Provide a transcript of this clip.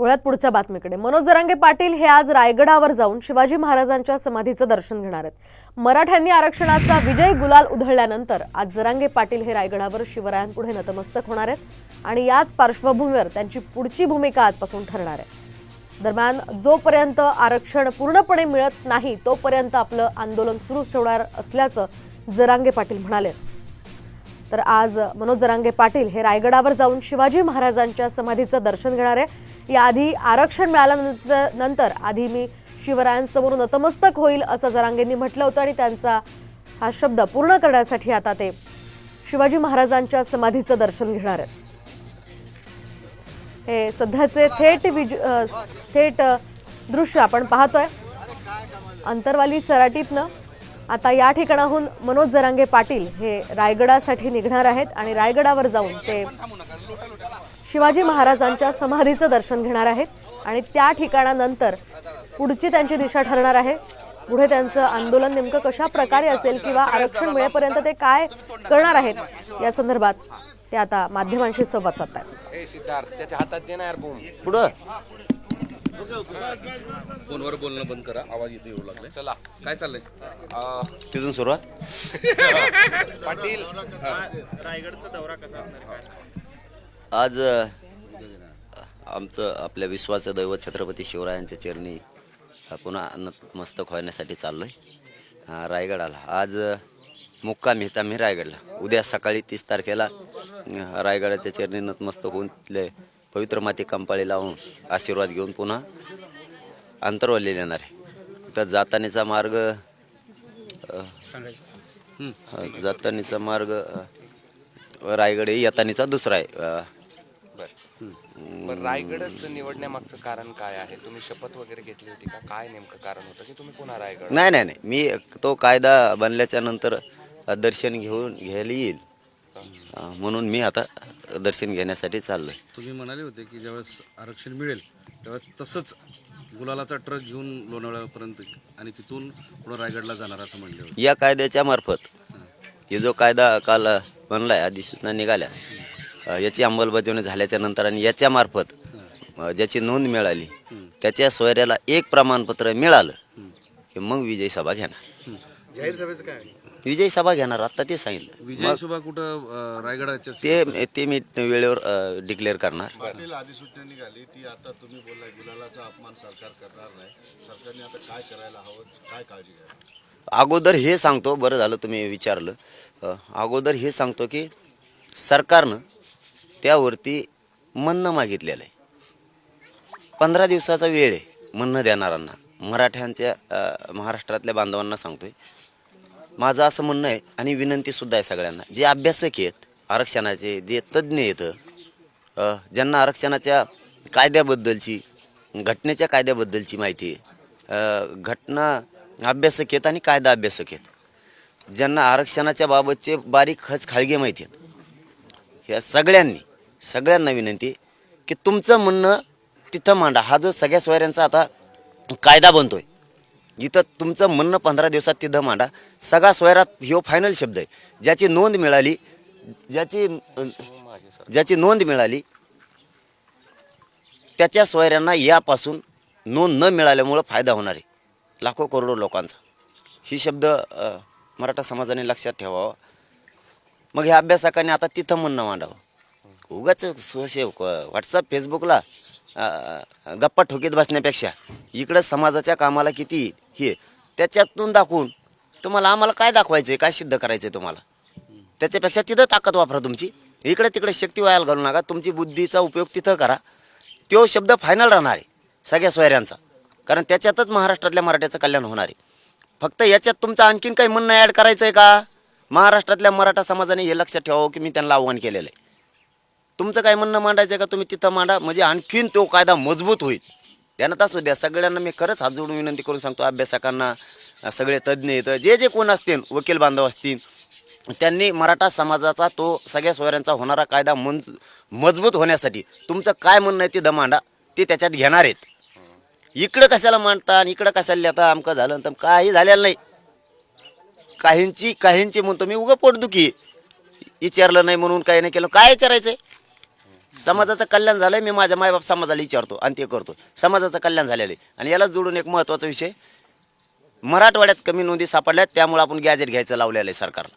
वळ्यात पुढच्या बातमीकडे. मनोज जरांगे पाटील हे आज रायगडावर जाऊन शिवाजी महाराजांच्या समाधीचं दर्शन घेणार आहेत. मराठ्यांनी आरक्षणाचा विजय गुलाल उधळल्यानंतर आज जरांगे पाटील हे रायगडावर शिवरायांपुढे नतमस्तक होणार आहेत आणि याच पार्श्वभूमीवर त्यांची पुढची भूमिका आजपासून ठरणार आहे. दरम्यान जोपर्यंत आरक्षण पूर्णपणे मिळत नाही तोपर्यंत आपलं आंदोलन सुरूच ठेवणार असल्याचं जरांगे पाटील म्हणाले. तर आज मनोज जरांगे पाटील हे रायगडावर जाऊन शिवाजी महाराजांच्या समाधीचं दर्शन घेणार आहे. याआधी आरक्षण मिळाल्यानंतर नंतर आधी मी शिवरायांसमोर नतमस्तक होईल असं जरांगेंनी म्हटलं होतं आणि त्यांचा हा शब्द पूर्ण करण्यासाठी आता ते शिवाजी महाराजांच्या समाधीचं दर्शन घेणार आहेत. हे सध्याचे थेट विज थेट दृश्य आपण पाहतोय. अंतरवाली सराटीतनं आता या ठिकाणाहून मनोज जरांगे पाटील हे रायगडासाठी निघणार आहेत आणि रायगडावर जाऊन ते शिवाजी महाराजांच्या समाधीचं दर्शन घेणार आहेत. आणि त्या ठिकाणानंतर पुढची त्यांची दिशा ठरणार आहे. पुढे त्यांचं आंदोलन नेमकं कशा प्रकारे असेल किंवा आरक्षण मिळेपर्यंत ते काय करणार आहेत या संदर्भात ते आता माध्यमांशी संवाद साधतात फोनवर बोलणं बंद करा. आवाज इथे येऊ लागले चला काय चाललंय? तिथून सुरुवात. पाटील. आज अ, आमचं आपल्या विश्वाचं दैवत छत्रपती शिवरायांच्या चरणी पुन्हा नतमस्तक होण्यासाठी चाललोय. अ, रायगडाला. आज मुक्काम येत आम्ही रायगडला. उद्या सकाळी तीस तारखेला रायगडाच्या चरणी नतमस्तक होऊन तिथले पवित्र माती कंपाळी लावून आशीर्वाद घेऊन पुन्हा अंतरवल्ली येणार आहे. तर जातानीचा मार्ग जातानीचा मार्ग रायगड हे येतानीचा दुसरा आहे. रायगडच निवडण्यामागचं कारण काय आहे? तुम्ही शपथ वगैरे घेतली होती का? काय नेमकं कारण होतं की तुम्ही पुन्हा रायगड? नाही नाही नाही. मी तो कायदा बनल्याच्या नंतर दर्शन घेऊन घ्यायला येईल. अ, म्हणून मी आता दर्शन घेण्यासाठी चाललोय. तुम्ही म्हणाले होते की ज्यावेळेस आरक्षण मिळेल त्यावेळेस तसंच गुलालाचा ट्रक घेऊन लोणावळ्यापर्यंत आणि तिथून पुढे रायगडला जाणार असं म्हणले होते. या कायद्याच्या मार्फत हे जो कायदा काल बनलाय अधिसूचना निघाल्या अ, याची अंमलबजावणी झाल्याच्यानंतर आणि याच्या मार्फत अ, ज्याची नोंद मिळाली त्याच्या सोयऱ्याला एक प्रमाणपत्र मिळालं की मग विजय सभा घेणार जाहीर सभेचं काय विजय सभा घेणार आता ते सांगितलं. विजय सुभा कुठं अं, रायगडाच्या ते ते मी वेळेवर डिक्लेअर करणार. पाटील अधिसूचना निघाली ती आता तुम्ही बोलला गुलालाचा अपमान सरकार करणार नाही. सरकारने आता काय करायला हवं काय काळजी घ्यावी? अगोदर हे सांगतो बरं झालं तुम्ही विचारलं. अ, अगोदर हे सांगतो की सरकारनं त्यावरती म्हणणं मागितलेलं आहे. पंधरा दिवसाचा वेळ आहे म्हणणं देणाऱ्यांना. मराठ्यांच्या अ, महाराष्ट्रातल्या बांधवांना सांगतोय. माझं असं म्हणणं आहे आणि विनंतीसुद्धा आहे सगळ्यांना. जे अभ्यासक आहेत आरक्षणाचे जे तज्ज्ञ आहेत ज्यांना आरक्षणाच्या कायद्याबद्दलची घटनेच्या कायद्याबद्दलची माहिती आहे घटना अभ्यासक आहेत आणि कायदा अभ्यासक आहेत. ज्यांना आरक्षणाच्या बाबतचे बारीक खच खाळगे माहिती आहेत. ह्या सगळ्यांनी सगळ्यांना विनंती की तुमचं म्हणणं तिथं मांडा. हा जो सगळ्या सोयऱ्यांचा आता कायदा बनतोय. इथं तुमचं म्हणणं पंधरा दिवसात तिथं मांडा. सगळा सोयरा ह्यो फायनल शब्द आहे. ज्याची नोंद मिळाली ज्याची ज्याची नोंद मिळाली त्याच्या सोयऱ्यांना यापासून नोंद न मिळाल्यामुळं फायदा होणार आहे. लाखो करोडो लोकांचा. ही शब्द मराठा समाजाने लक्षात ठेवावा. मग ह्या अभ्यासकाने आता तिथं म्हणणं मांडावं. उगाच सोशे व्हॉट्सअप फेसबुकला गप्पा ठोकीत बसण्यापेक्षा इकडं समाजाच्या कामाला किती हे त्याच्यातून दाखवून तुम्हाला आम्हाला काय दाखवायचं आहे काय सिद्ध करायचं आहे तुम्हाला? त्याच्यापेक्षा तिथं ताकद वापरा तुमची. इकडे तिकडे शक्ती व्हायला घालू नका. तुमची बुद्धीचा उपयोग तिथं करा. तो शब्द फायनल राहणार आहे सगळ्या सोयऱ्यांचा. कारण त्याच्यातच महाराष्ट्रातल्या मराठ्याचं कल्याण होणार आहे. फक्त याच्यात तुमचं आणखीन काही म्हणणं ॲड करायचं आहे का? महाराष्ट्रातल्या मराठा समाजाने हे लक्षात ठेवावं की मी त्यांना आव्हान केलेलं आहे. तुमचं काय म्हणणं मांडायचं आहे का? तुम्ही तिथं मांडा. म्हणजे आणखीन तो कायदा मजबूत होईल. ध्यानात असू द्या. सगळ्यांना मी खरंच हात जोडून विनंती करून सांगतो अभ्यासकांना सगळे तज्ज्ञ आहेत जे जे कोण असतील वकील बांधव असतील त्यांनी मराठा समाजाचा तो सगळ्या सोयऱ्यांचा होणारा कायदा मन मजबूत होण्यासाठी तुमचं काय म्हणणं आहे ते दमांडा ते त्याच्यात घेणार आहेत. इकडं कशाला मांडता आणि इकडं कशाला लिहिता आमकं झालं तर काही झालेलं नाही. काहींची काहींची म्हणतो मी उगं पोटदुखी. विचारलं नाही म्हणून काही नाही केलं. काय विचारायचंय? समाजाचं कल्याण झालंय मी माझ्या मायबाप समाजाला विचारतो आणि ते करतो. समाजाचं कल्याण झालेलं आहे. आणि याला जोडून एक महत्त्वाचा विषय मराठवाड्यात कमी नोंदी सापडल्यात त्यामुळे आपण गॅजेट घ्यायचं लावलेलं आहे सरकारला.